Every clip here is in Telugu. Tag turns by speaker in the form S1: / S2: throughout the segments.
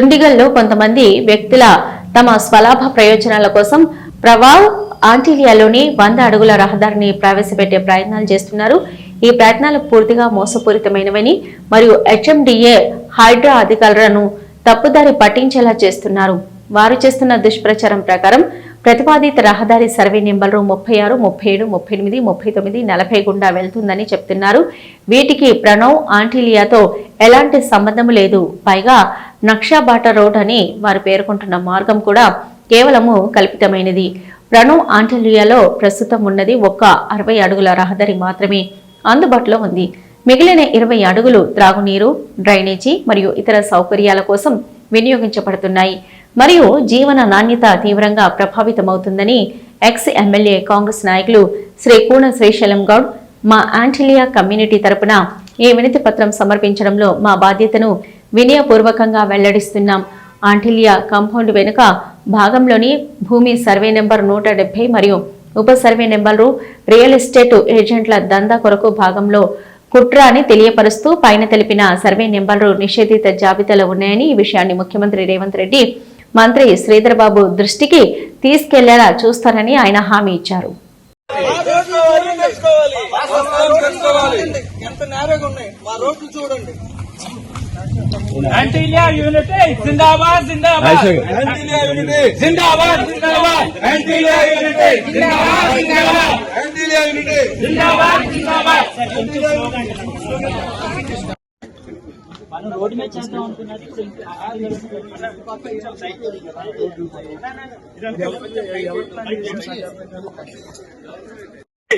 S1: దుండిగల్లో కొంతమంది వ్యక్తుల తమ స్వలాభ ప్రయోజనాల కోసం ప్రవావ్ ఆంటిలియాలోని వంద అడుగుల రహదారిని ప్రవేశపెట్టే ప్రయత్నాలు చేస్తున్నారు. ఈ ప్రయత్నాలు పూర్తిగా మోసపూరితమైనవని మరియు హెచ్ఎండిఏ హైడ్రా అధికారులను తప్పుదారి పట్టించేలా చేస్తున్నారు. వారు చేస్తున్న దుష్ప్రచారం ప్రకారం ప్రతిపాదిత రహదారి సర్వే నెంబర్లు ముప్పై ఆరు ముప్పై ఏడు ముప్పై ఎనిమిది ముప్పై తొమ్మిది నలభై గుండా వెళ్తుందని చెప్తున్నారు. వీటికి ప్రణవ్ ఆంటిలియాతో ఎలాంటి సంబంధం లేదు. పైగా నక్షాబాట రోడ్ అని వారు పేర్కొంటున్న మార్గం కూడా కేవలము కల్పితమైనది. ప్రణవ్ ఆంటిలియాలో ప్రస్తుతం ఉన్నది ఒక్క అరవై అడుగుల రహదారి మాత్రమే అందుబాటులో ఉంది. మిగిలిన ఇరవై అడుగులు త్రాగునీరు డ్రైనేజీ మరియు ఇతర సౌకర్యాల కోసం వినియోగించబడుతున్నాయి. మరియు జీవన నాణ్యత తీవ్రంగా ప్రభావితమవుతుందని ఎక్స్ ఎమ్మెల్యే కాంగ్రెస్ నాయకులు శ్రీ కూన శ్రీశైలం గౌడ్ మా ఆంటిలియా కమ్యూనిటీ తరపున ఈ వినతి పత్రం సమర్పించడంలో మా బాధ్యతను వినయపూర్వకంగా వెల్లడిస్తున్నాం. ఆంటిలియా కాంపౌండ్ వెనుక భాగంలోని భూమి సర్వే నెంబర్ నూట డెబ్బై మరియు ఉప సర్వే నెంబర్లు రియల్ ఎస్టేట్ ఏజెంట్ల దందా కొరకు భాగంలో కుట్ర అని తెలియపరుస్తూ పైన తెలిపిన సర్వే నెంబర్లు నిషేధిత జాబితాలో ఉన్నాయని ఈ విషయాన్ని ముఖ్యమంత్రి రేవంత్ రెడ్డి మంత్రి శ్రీధర్ బాబు దృష్టికి తీసుకెళ్ళేలా చూస్తారని ఆయన హామీ ఇచ్చారు.
S2: నేర్చుకోవాలి నేర్చుకోవాలి వాస్తవాలు తెలుసుకోవాలి ఎంత నేరగా ఉన్నాయి మా రోడ్లు చూడండి
S3: యాంటీలియా యూనిటీ జిందాబాద్ జిందాబాద్
S2: యాంటీలియా యూనిటీ
S3: జిందాబాద్ జిందాబాద్ యాంటీలియా యూనిటీ జిందాబాద్ జిందాబాద్
S2: యాంటీలియా యూనిటీ
S3: జిందాబాద్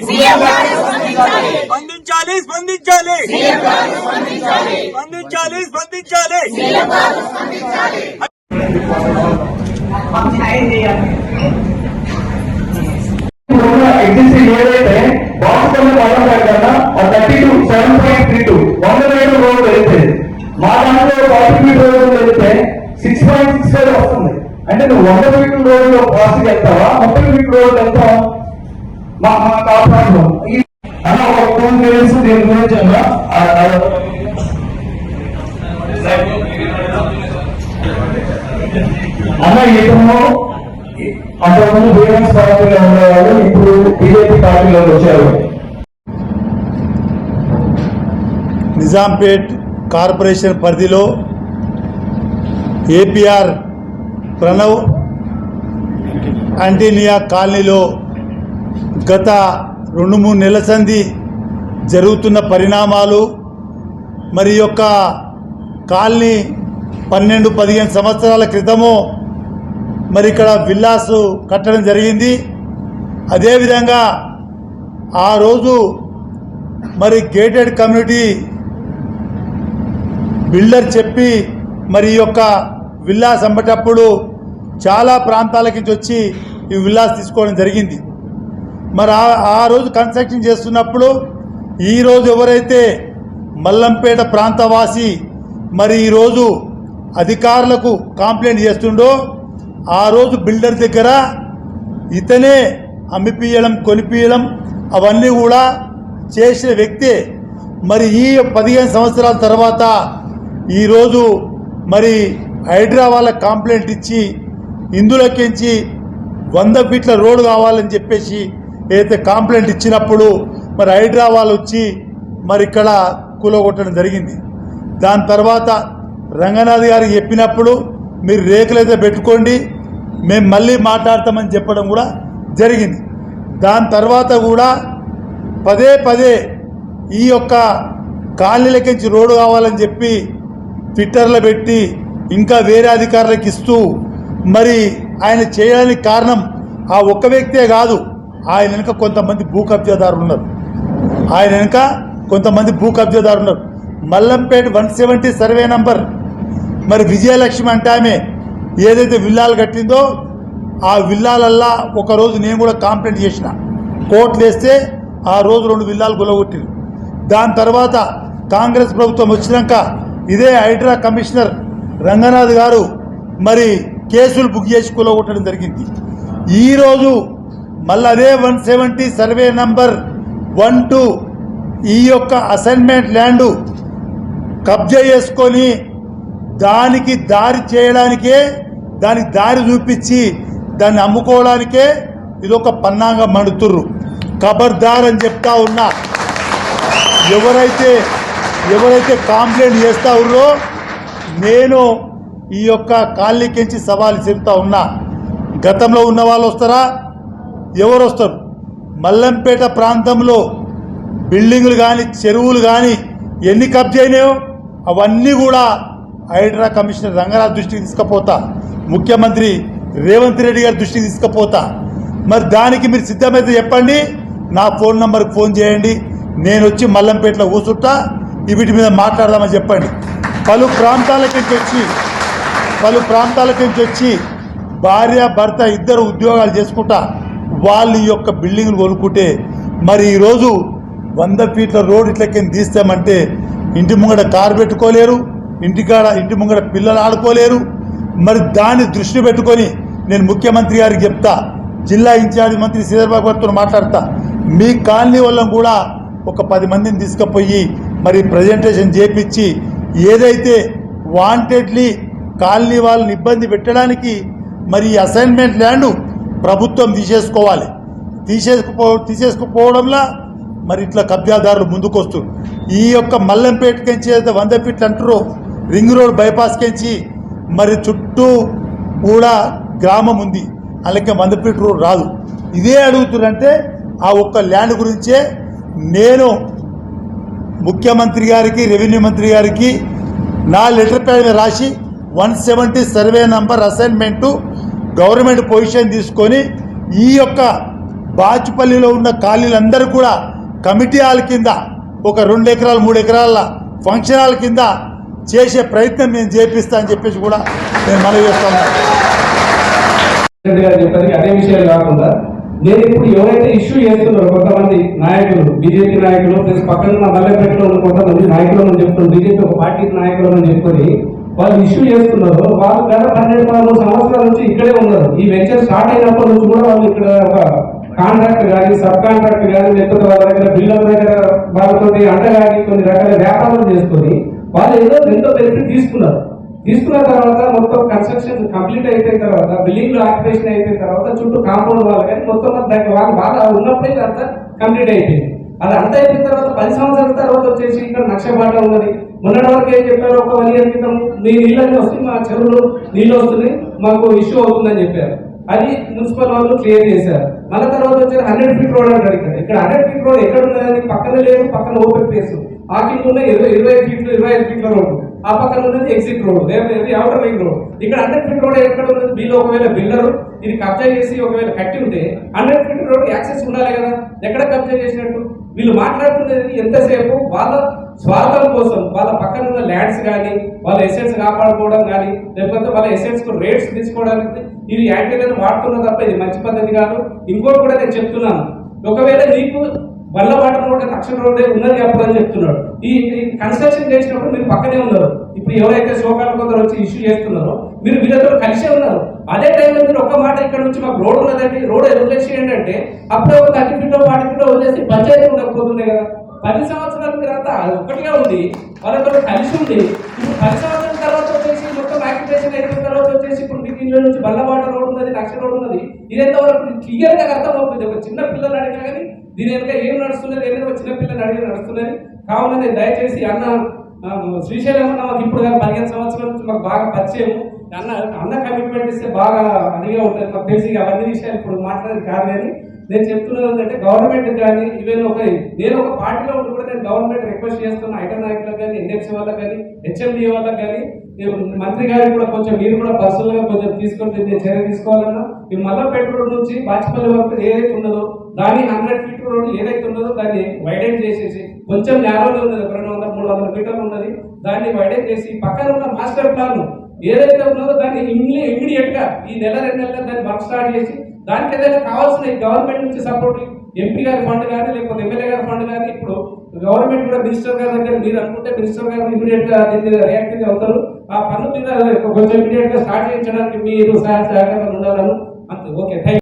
S3: జిందాబాద్
S2: స్పందించాలి స్పందించాలి స్పందించాలి స్పందించాలి
S4: ఎగ్జిస్టింగ్ ఏదైతే బాక్స్ కన్నా పవర్ కన్నా thirty two seven point three two వంద మీటర్ రోడ్ వెళ్తే మా దాంట్లో ఫార్టీ మీటర్ రోడ్ వెళ్తే సిక్స్ పాయింట్ సిక్స్ ఫైవ్ వస్తుంది. అంటే నువ్వు వంద మీటర్ రోడ్లో పాస్ వెళ్తావా ముప్పై మీటర్ రోడ్ వెళ్తావా మా మా కాపాడు అన్న ఒక ఫోన్ తెలుసు దీని గురించి అన్న అన్న ఇతను అంతకుముందు బీఎంఎస్ పార్టీలో ఉండేవాళ్ళు ఇప్పుడు బీజేపీ పార్టీలో వచ్చారు
S5: నిజాంపేట్ కార్పొరేషన్ పరిధిలో ఏపీఆర్ ప్రణవ్ అంటీనియా కాలనీలో గత రెండు మూడు నెలల సంధి జరుగుతున్న పరిణామాలు మరి యొక్క కాలనీ పన్నెండు పదిహేను సంవత్సరాల క్రితము మరి ఇక్కడ విల్లాసు కట్టడం జరిగింది. అదేవిధంగా ఆ రోజు మరి గేటెడ్ కమ్యూనిటీ బిల్డర్ చెప్పి మరి ఈ యొక్క విల్లాస్ అమ్మేటప్పుడు చాలా ప్రాంతాల నుంచి వచ్చి ఈ విల్లాస్ తీసుకోవడం జరిగింది. మరి ఆ ఆ రోజు కన్స్ట్రక్షన్ చేస్తున్నప్పుడు ఈరోజు ఎవరైతే మల్లంపేట ప్రాంతవాసి మరి ఈరోజు అధికారులకు కంప్లైంట్ చేస్తుండో ఆ రోజు బిల్డర్ దగ్గర ఇతనే అమ్మిపియడం కొనిపియడం అవన్నీ కూడా చేసిన వ్యక్తే మరి ఈ పదిహేను సంవత్సరాల తర్వాత ఈరోజు మరి హైడ్రా వాళ్ళకి కాంప్లైంట్ ఇచ్చి ఇందులోకించి వంద ఫీట్ల రోడ్డు కావాలని చెప్పేసి ఏదైతే కాంప్లైంట్ ఇచ్చినప్పుడు మరి హైడ్రా వాళ్ళు వచ్చి మరి ఇక్కడ కూలగొట్టడం జరిగింది. దాని తర్వాత రంగనాథ్ గారు చెప్పినప్పుడు మీరు రేకులైతే పెట్టుకోండి మేము మళ్ళీ మాట్లాడతామని చెప్పడం కూడా జరిగింది. దాని తర్వాత కూడా పదే పదే ఈ యొక్క కాలనీలకించి రోడ్డు కావాలని చెప్పి ట్విట్టర్లో పెట్టి ఇంకా వేరే అధికారులకు ఇస్తూ మరి ఆయన చేయడానికి కారణం ఆ ఒక్క వ్యక్తే కాదు. ఆయన వెనుక కొంతమంది భూ కబ్జాదారులు ఉన్నారు. ఆయన వెనుక కొంతమంది భూ కబ్జాదారులు ఉన్నారు. Mallampet one seventy survey number మరి విజయలక్ష్మి అంటే ఆమె ఏదైతే విల్లాలు కట్టిందో ఆ విల్లాలల్లా ఒకరోజు నేను కూడా కంప్లైంట్ చేసిన. కోర్టులు వేస్తే ఆ రోజు రెండు విల్లాలు గులగొట్టింది దాని తర్వాత కాంగ్రెస్ ప్రభుత్వం వచ్చినాక ఇదే హైడ్రా కమిషనర్ రంగనాథ్ గారు మరి కేసులు బుక్ చేసి కూలగొట్టడం జరిగింది. ఈరోజు మళ్ళీ అదే one seventy survey number one two ఈ యొక్క అసైన్మెంట్ ల్యాండు కబ్జా చేసుకొని దానికి దారి చేయడానికే దానికి దారి చూపించి దాన్ని అమ్ముకోవడానికే ఇది ఒక పన్నాంగా మడుతుర్రు. ఖబర్దార్ అని చెప్తా ఉన్నా. ఎవరైతే ఎవరైతే కాంప్లైంట్ చేస్తా ఉన్నారో నేను ఈ యొక్క కాళ్ళకించి సవాలు చెప్తా ఉన్నా. గతంలో ఉన్న వాళ్ళు వస్తారా? ఎవరు వస్తారు? మల్లంపేట ప్రాంతంలో బిల్డింగులు కానీ చెరువులు కానీ ఎన్ని కబ్జైనాయో అవన్నీ కూడా హైడ్రా కమిషనర్ రంగరాజ్ దృష్టికి తీసుకుపోతా. ముఖ్యమంత్రి రేవంత్ రెడ్డి గారి దృష్టికి తీసుకుపోతా. మరి దానికి మీరు సిద్ధమైతే చెప్పండి. నా ఫోన్ నంబర్కి ఫోన్ చేయండి. నేను వచ్చి మల్లంపేటలో కూర్చుంటా. వీటి మీద మాట్లాడదామని చెప్పండి. పలు ప్రాంతాల నుంచి వచ్చి పలు ప్రాంతాల నుంచి వచ్చి భార్య భర్త ఇద్దరు ఉద్యోగాలు చేసుకుంటా వాళ్ళు ఈ యొక్క బిల్డింగ్లు కొనుక్కుంటే మరి ఈరోజు వంద ఫీట్ల రోడ్ ఇట్లకి తీస్తామంటే ఇంటి ముంగడ కారు పెట్టుకోలేరు ఇంటికాడ ఇంటి ముంగడ పిల్లలు ఆడుకోలేరు. మరి దాన్ని దృష్టి పెట్టుకొని నేను ముఖ్యమంత్రి గారికి చెప్తా జిల్లా ఇన్ఛార్జ్ మంత్రి శ్రీధర్బాబు గారితో మాట్లాడతా. మీ కాలనీ వాళ్ళం కూడా ఒక పది మందిని తీసుకుపోయి మరి ప్రజెంటేషన్ చేపించి ఏదైతే వాంటెడ్లీ కాలనీ వాళ్ళని ఇబ్బంది పెట్టడానికి మరి ఈ అసైన్మెంట్ ల్యాండ్ ప్రభుత్వం తీసేసుకోవాలి. తీసేసుకుపో తీసేసుకుపోవడంలో మరి ఇట్లా కబ్జాదారులు ముందుకు ఈ యొక్క మల్లంపేటకెంచి అయితే వంద ఫీట్లు అంటారు రింగ్ రోడ్ బైపాస్కెంచి మరి చుట్టూ కూడా గ్రామం ఉంది అలాగే వంద ఫీట్ రోడ్ రాదు. ఇదే అడుగుతున్నంటే ఆ ఒక్క ల్యాండ్ గురించే నేను ముఖ్యమంత్రి గారికి రెవెన్యూ మంత్రి గారికి నా లెటర్ ప్యాడ్ మీద రాసి one seventy survey number assignment government position తీసుకొని ఈ యొక్క బాచుపల్లిలో ఉన్న ఖాళీలందరూ కూడా కమిటీ హాల్ కింద ఒక రెండు ఎకరాలు మూడు ఎకరాల ఫంక్షన్ హాల్ కింద చేసే ప్రయత్నం నేను చేపిస్తా అని చెప్పేసి కూడా నేను మనవి చేస్తాను
S6: అదే విషయాలు కాకుండా నేను ఇప్పుడు ఎవరైతే ఇష్యూ చేస్తున్నారో కొంతమంది నాయకులు బీజేపీ నాయకులు ప్లస్ పక్కన ఉన్న మల్లెపేటలో ఉన్న కొంతమంది నాయకులు అని చెప్తున్నారు బీజేపీ ఒక పార్టీ నాయకులు అని చెప్పుకొని వాళ్ళు ఇష్యూ చేస్తున్నారు. వాళ్ళు గత పన్నెండు పదమూడు సంవత్సరాల నుంచి ఇక్కడే ఉన్నారు. ఈ వెంచర్ స్టార్ట్ అయినప్పటి నుంచి కూడా వాళ్ళు ఇక్కడ ఒక కాంట్రాక్ట్ కానీ సబ్ కాంట్రాక్ట్ కానీ లేకపోతే వాళ్ళ దగ్గర బిల్డర్ దగ్గర వాళ్ళతో అండగాని కొన్ని రకాల వ్యాపారాలు చేసుకొని వాళ్ళు ఏదో ఎంతో బెనిఫిట్ తీసుకున్నారు. తీసుకున్న తర్వాత మొత్తం కన్స్ట్రక్షన్ కంప్లీట్ అయిపోయిన తర్వాత బిల్డింగ్ ఆక్యుపేషన్ అయిపోయిన తర్వాత చుట్టూ కాంపౌండ్ వాళ్ళు కానీ మొత్తం దానికి వాళ్ళు బాగా ఉన్నప్పుడే అంత కంప్లీట్ అయిపోయింది. అది అంత అయిపోయిన తర్వాత పది సంవత్సరాల తర్వాత వచ్చేసి ఇక్కడ నక్షపాట ఉన్నది. మొన్నటి వరకు ఏం చెప్పారు? ఒక వన్ ఇయర్ క్రితం మీ నీళ్ళన్నీ వస్తే మా చెరువులు నీళ్ళు వస్తున్నాయి మాకు ఇష్యూ అవుతుందని చెప్పారు. అది మున్సిపల్ వాళ్ళు క్లియర్ చేశారు. మళ్ళీ తర్వాత వచ్చారు హండ్రెడ్ ఫీట్ రోడ్ అంటారు ఇక్కడ. ఇక్కడ హండ్రెడ్ ఫీట్ రోడ్ ఎక్కడ ఉన్నది పక్కన లేదు పక్కన ఓపెన్ ప్లేస్ ఆ ఉన్న ఇరవై ఇరవై ఫీట్లు ఇరవై ఐదు ఫీట్ల రోడ్ ఆ పక్కన ఉన్నది ఎగ్జిట్ రోడ్ లేకపోతే అవుటర్ రింగ్ రోడ్ ఇక్కడ హండ్రెడ్ ఫీట్ రోడ్ ఎక్కడ ఉన్నది? వీళ్ళు ఒకవేళ బిల్డర్ ఇది కబ్జా చేసి ఒకవేళ కట్టి ఉంటే హండ్రెడ్ ఫీట్ రోడ్ యాక్సెస్ ఉండాలి కదా. ఎక్కడ కబ్జా చేసినట్టు? వీళ్ళు మాట్లాడుతున్నది ఎంతసేపు? వాళ్ళ స్వార్థం కోసం వాళ్ళ పక్కన ఉన్న ల్యాండ్స్ కానీ వాళ్ళ ఎసెట్స్ కాపాడుకోవడం కానీ లేకపోతే వాళ్ళ ఎసెట్స్కు రేట్స్ తీసుకోవడానికి ఇది యాక్టివ్ వాడుతున్న తప్ప ఇది మంచి పద్ధతి కాదు. ఇంకోటి కూడా నేను చెప్తున్నాను. ఒకవేళ నీకు వల్లవాడ రోడ్ లక్షల రోడ్డే ఉన్నది అప్పుడు అని చెప్తున్నాడు. ఈ కన్స్ట్రక్షన్ చేసినప్పుడు మీరు పక్కనే ఉన్నారు. ఇప్పుడు ఎవరైతే శోకాలు కొందరు వచ్చి ఇష్యూ చేస్తున్నారో మీరు వీళ్ళతో కలిసే ఉన్నారు. అదే టైంలో మీరు ఒక్క మాట ఇక్కడ నుంచి మాకు రోడ్ ఉన్నదండి. రోడ్ వదిలేసి ఏంటంటే అప్పుడే ఒక థర్టీ ఫీట్ ఫార్టీ ఫీట్ వదిలేసి పంచాయతీ ఉండకపోతుండే కదా. పది సంవత్సరాల తర్వాత ఒక్కటిగా ఉంది. వాళ్ళతో కలిసి ఉంది. ఇప్పుడు పది సంవత్సరాల తర్వాత వచ్చేసి మొత్తం యాక్టివేషన్ అయిపోయిన తర్వాత వచ్చేసి ఇప్పుడు మీకు ఇంట్లో నుంచి బల్లబాట రోడ్ ఉన్నది లక్ష రోడ్ ఉన్నది. ఇది ఎంతవరకు క్లియర్గా అర్థమవుతుంది? ఒక చిన్న పిల్లలు అడిగినా కానీ దీని వెనుక ఏం నడుస్తున్నది? ఏదైనా ఒక పిల్లలు అడిగి నడుస్తున్నది? కావున నేను దయచేసి అన్న శ్రీశైలం అన్న మాకు ఇప్పుడు పదిహేను సంవత్సరాల నుంచి మాకు బాగా పరిచయం అన్న అన్న కమిట్మెంట్ ఇస్తే బాగా అదిగా ఉంటుంది. మాకు తెలిసి అవన్నీ విషయాలు ఇప్పుడు మాట్లాడేది కాదు కానీ నేను చెప్తున్నది ఏంటంటే గవర్నమెంట్ కానీ ఈవెన్ ఒక నేను ఒక పార్టీలో ఉండి కూడా నేను గవర్నమెంట్ రిక్వెస్ట్ చేస్తున్న ఐటమ్ నాయకులకు కానీ ఎన్ఎఫ్సీ వాళ్ళకి కానీ హెచ్ఎండి వాళ్ళకి కానీ మంత్రి గారికి కూడా కొంచెం మీరు కూడా పర్సనల్గా కొంచెం తీసుకొని నేను చర్య తీసుకోవాలన్నా ఈ మల్లపేట రోడ్ నుంచి బాచిపల్లి వరకు ఏదైతే ఉన్నదో దాని హండ్రెడ్ ఫీట్ రోడ్ ఏదైతే ఉన్నదో దాన్ని వైడెన్ చేసేసి కొంచెం నేరోగా ఉన్నది ఒక రెండు వందల మూడు వందల మీటర్లు ఉన్నది దాన్ని వైడెన్ చేసి పక్కన ఉన్న మాస్టర్ ప్లాన్ ఏదైతే ఉన్నదో దాన్ని ఇమ్మీడియట్గా ఈ నెల రెండు నెలల దాన్ని వర్క్ స్టార్ట్ చేసి దానికి ఏదైనా కావాల్సిన గవర్నమెంట్ నుంచి సపోర్ట్ ఎంపీ గారి ఫండ్ కానీ లేకపోతే ఎమ్మెల్యే గారి ఫండ్ కానీ ఇప్పుడు గవర్నమెంట్ కూడా మినిస్టర్ గారి దగ్గర మీరు అనుకుంటే మినిస్టర్ గారు ఇమీడియట్గా దీని మీద రియాక్ట్ అవుతారు. ఆ పన్ను మీద కొంచెం ఇమీడియట్గా స్టార్ట్ చేయించడానికి మీరు సహాయ సహకారాలు ఉండాలని. అంతే ఓకే థ్యాంక్